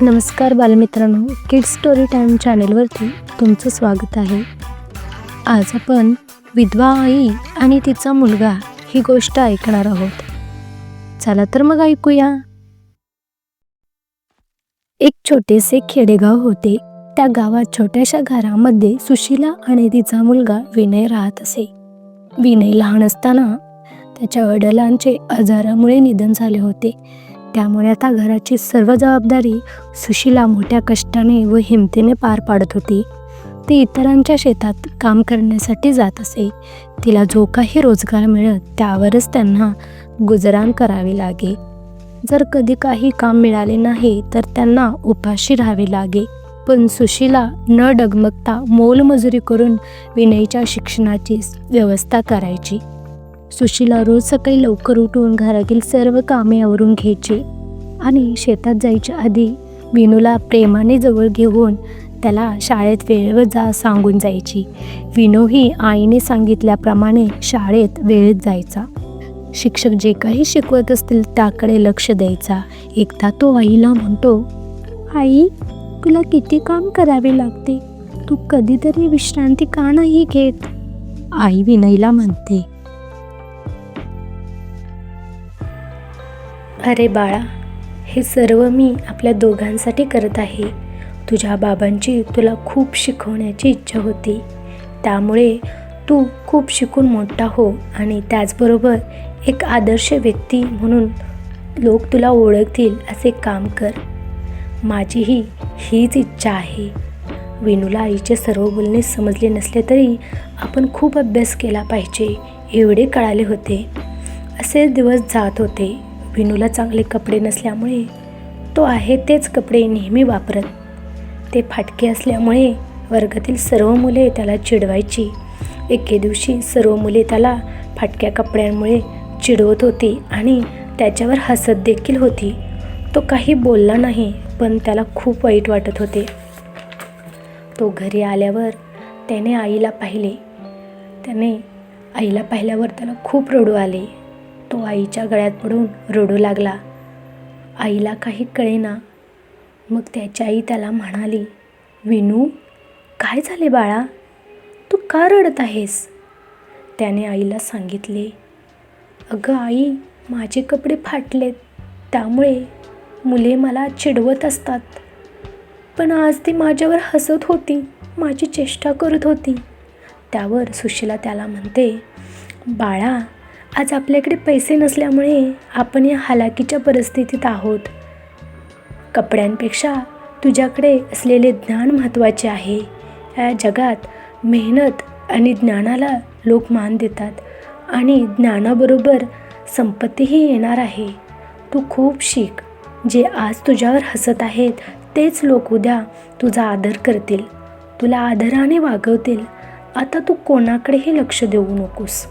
नमस्कार बालमित्रांनो kids story time चॅनेलवरती तुमचं स्वागत आहे. आज आपण विधवा आई आणि तिचा मुलगा ही गोष्ट ऐकणार आहोत. चला तर मग ऐकूया. एक छोटेसे खेडेगाव होते. त्या गावात छोट्याशा घरामध्ये सुशीला आणि तिचा मुलगा विनय राहत असे. विनय लहान असताना त्याच्या वडिलांचे आजारामुळे निधन झाले होते. त्यामुळे आता घराची सर्व जबाबदारी सुशीला मोठ्या कष्टाने व हिमतीने पार पाडत होती. ती इतरांच्या शेतात काम करण्यासाठी जात असे. तिला जो काही रोजगार मिळत त्यावरच त्यांना गुजराण करावे लागे. जर कधी काही काम मिळाले नाही तर त्यांना उपाशी राहावे लागे. पण सुशीला न डगमगता मोलमजुरी करून विनयच्या शिक्षणाची व्यवस्था करायची. सुशीला रोज सकाळी लवकर उठून घरातील सर्व कामे आवरून घ्यायची आणि शेतात जायच्या आधी विनूला प्रेमाने जवळ घेऊन त्याला शाळेत वेळेवर जा सांगून जायची. विनूही आईने सांगितल्याप्रमाणे शाळेत वेळेत जायचा. शिक्षक जे काही शिकवत असतील त्याकडे लक्ष द्यायचा. एकदा तो आईला म्हणतो आई तुला किती काम करावे लागते? तू कधीतरी विश्रांती का नाही घेत? आई विनयला म्हणते अरे बाळा हे सर्व मी आपल्या दोघांसाठी करत आहे. तुझ्या बाबांची तुला खूप शिकवण्याची इच्छा होती. त्यामुळे तू खूप शिकून मोठा हो आणि त्याचबरोबर एक आदर्श व्यक्ती म्हणून लोक तुला ओळखतील असे काम कर. माझीही हीच इच्छा आहे. विनूला आईचे सर्व बोलणे समजले नसले तरी आपण खूप अभ्यास केला पाहिजे एवढे कळाले होते. असे दिवस जात होते. विनूला चांगले कपडे नसल्यामुळे तो आहे तेच कपडे नेहमी वापरत. ते फाटके असल्यामुळे वर्गातील सर्व मुले त्याला चिडवायची. एके दिवशी सर्व मुले त्याला फाटक्या कपड्यांमुळे चिडवत होती आणि त्याच्यावर हसत देखील होती. तो काही बोलला नाही पण त्याला खूप वाईट वाटत होते. तो घरी आल्यावर त्याने आईला पाहिले. त्याने आईला पाहिल्यावर त्याला खूप रडू आले. तो आईच्या गळ्यात पडून रडू लागला. आईला काही कळेना. मग त्याची आई त्याला म्हणाली विनू काय झाले बाळा? तू का रडत आहेस? त्याने आईला सांगितले अगं आई माझे कपडे फाटलेत. त्यामुळे मुले मला चिडवत असतात. पण आज ती माझ्यावर हसत होती माझी चेष्टा करत होती. त्यावर सुशीला त्याला म्हणते बाळा आज आपल्याकडे पैसे नसल्यामुळे आपण या हालाकीच्या परिस्थितीत आहोत. कपड्यांपेक्षा तुझ्याकडे असलेले ज्ञान महत्त्वाचे आहे. या जगात मेहनत आणि ज्ञानाला लोक मान देतात आणि ज्ञानाबरोबर संपत्तीही येणार आहे. तू खूप शिक. जे आज तुझ्यावर हसत आहेत तेच लोक उद्या तुझा आदर करतील. तुला आदराने वागवतील. आता तू कोणाकडेही लक्ष देऊ नकोस.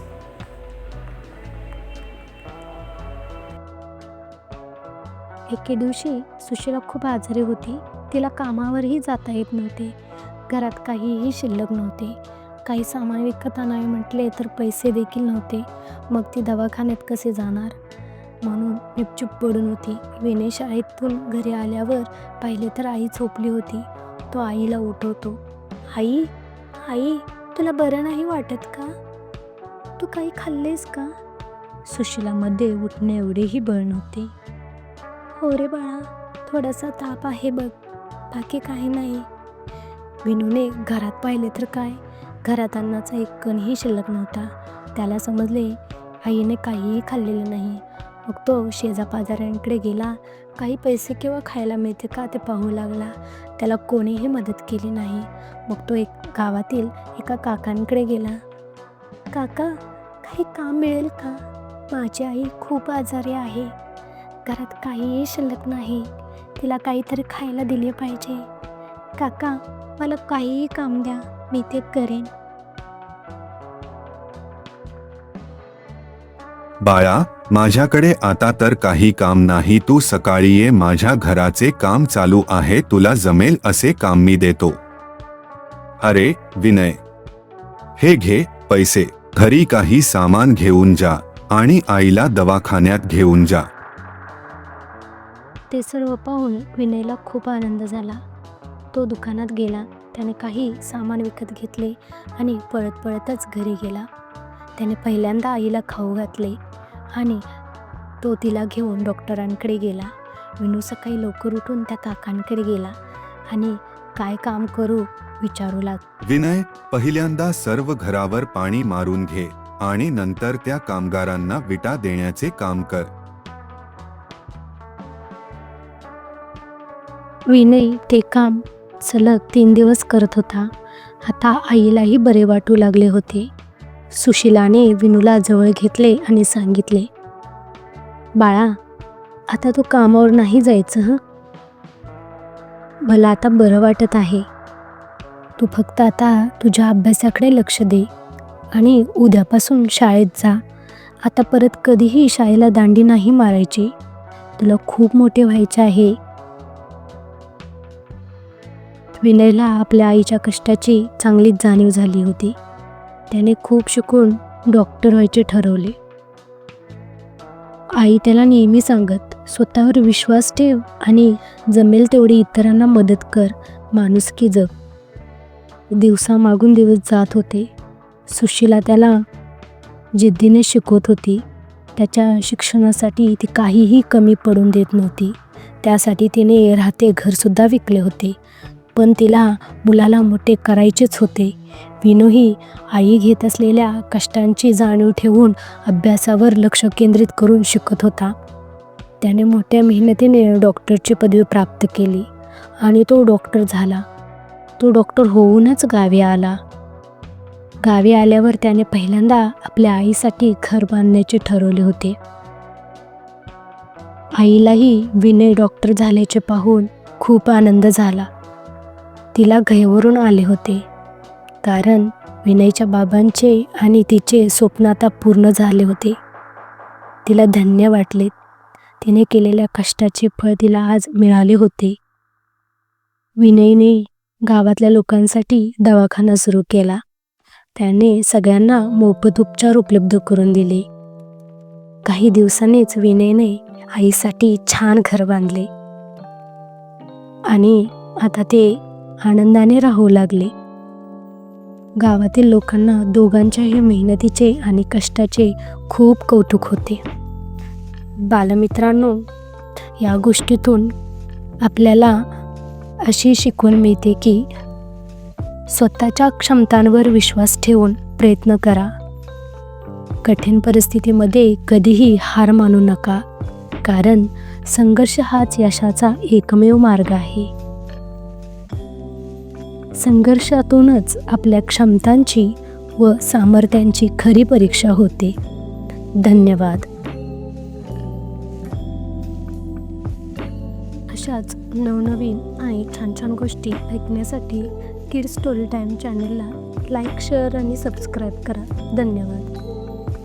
एके दिवशी सुशीला खूप आजारी होती. तिला कामावरही जाता येत नव्हते. घरात काहीही शिल्लक नव्हते. काही सामान विकत आणावे म्हटले तर पैसे देखील नव्हते. मग ती दवाखान्यात कसे जाणार? म्हणून निपचूप पडून होती. विनय शाळेतून घरी आल्यावर पाहिले तर आई झोपली होती. तो आईला उठवतो. आई आई तुला बरं नाही वाटत का? तू काही खाल्लेस का? सुशिलामध्ये उठणे एवढेही बळ नव्हते. हो रे बाळा थोडासा ताप आहे बघ. बाकी काही नाही. विनूने घरात पाहिले तर काय? घरात अन्नाचा एक कणही शिल्लक नव्हता. त्याला समजले आईने काहीही खाल्लेलं नाही. मग तो शेजापाजाऱ्यांकडे गेला. काही पैसे किंवा खायला मिळते का ते पाहू लागला. त्याला कोणीही मदत केली नाही. मग तो एक गावातील एका काकांकडे गेला. काका काही काम मिळेल का? माझी आई खूप आजारी आहे. घरात काहीही शिल्लक नाही. तिला काहीतरी खायला दिले पाहिजे. काका मला काहीही काम द्या मी ते करेन. बाळा माझ्याकडे आता तर काही काम नाही. तू सकाळी ये माझ्या घराचे काम चालू आहे. तुला जमेल असे काम मी देतो. अरे विनय. हे घे पैसे. घरी काही सामान घेऊन जा आणि आईला दवाखान्यात घेऊन जा. ते सर्व पाहून विनयला खूप आनंद झाला. तो दुकानात गेला. त्याने काही सामान विकत घेतले आणि पळत पळतच घरी गेला. त्याने पहिल्यांदा आईला खाऊ घातले आणि तो तिला घेऊन डॉक्टरांकडे गेला. विनू सकाळी लवकर उठून त्या काकांकडे गेला आणि काय काम करू? विचारू लाग. विनय पहिल्यांदा सर्व घरावर पाणी मारून घे आणि नंतर त्या कामगारांना विटा देण्याचे काम कर. विनय ते काम सलग तीन दिवस करत होता. आता आईलाही बरे वाटू लागले होते. सुशिलाने विनूला जवळ घेतले आणि सांगितले बाळा आता तू कामावर नाही जायचं हं? मला आता बरं वाटत आहे. तू फक्त आता तुझ्या अभ्यासाकडे लक्ष दे आणि उद्यापासून शाळेत जा. आता परत कधीही शाळेला दांडी नाही मारायची. तुला खूप मोठे व्हायचे आहे. विनयला आपल्या आईच्या कष्टाची चांगलीच जाणीव झाली होती. त्याने खूप शिकून डॉक्टर व्हायचे ठरवले. आई त्याला नेहमी सांगत स्वतःवर विश्वास ठेव आणि जमेल तेवढी इतरांना मदत कर माणुसकी जग. दिवसामागून दिवस जात होते. सुशीला त्याला जिद्दीने शिकवत होती. त्याच्या शिक्षणासाठी ती काहीही कमी पडून देत नव्हती. त्यासाठी तिने राहते घरसुद्धा विकले होते. पण तिला मुलाला मोठे करायचेच होते. विनूही आई घेत असलेल्या कष्टांची जाणीव ठेवून अभ्यासावर लक्ष केंद्रित करून शिकत होता. त्याने मोठ्या मेहनतीने डॉक्टरची पदवी प्राप्त केली आणि तो डॉक्टर झाला. तो डॉक्टर होऊनच गावी आला. गावी आल्यावर त्याने पहिल्यांदा आपल्या आईसाठी घर बांधण्याचे ठरवले होते. आईलाही विनय डॉक्टर झाल्याचे पाहून खूप आनंद झाला. तिला घयवरून आले होते. कारण विनयच्या बाबांचे आणि तिचे स्वप्न आता पूर्ण झाले होते. तिला धन्य वाटले. तिने केलेल्या कष्टाचे फळ तिला आज मिळाले होते. विनयने गावातल्या लोकांसाठी दवाखाना सुरू केला. त्याने सगळ्यांना मोफत उपचार उपलब्ध करून दिले. काही दिवसांनीच विनयने आईसाठी छान घर बांधले. आणि आता ते आनंदाने राहू लागले. गावातील लोकांना दोघांच्याही मेहनतीचे आणि कष्टाचे खूप कौतुक होते. बालमित्रांनो या गोष्टीतून आपल्याला अशी शिकवण मिळते की स्वतःच्या क्षमतांवर विश्वास ठेवून प्रयत्न करा. कठीण परिस्थितीमध्ये कधीही हार मानू नका कारण संघर्ष हाच यशाचा एकमेव मार्ग आहे. संघर्षातूनच आपल्या क्षमतांची व सामर्थ्यांची खरी परीक्षा होते. धन्यवाद. अशाच नवनवीन आणि छान छान गोष्टी ऐकण्यासाठी किड स्टोरी टाईम चॅनलला लाईक शेअर आणि सबस्क्राईब करा. धन्यवाद.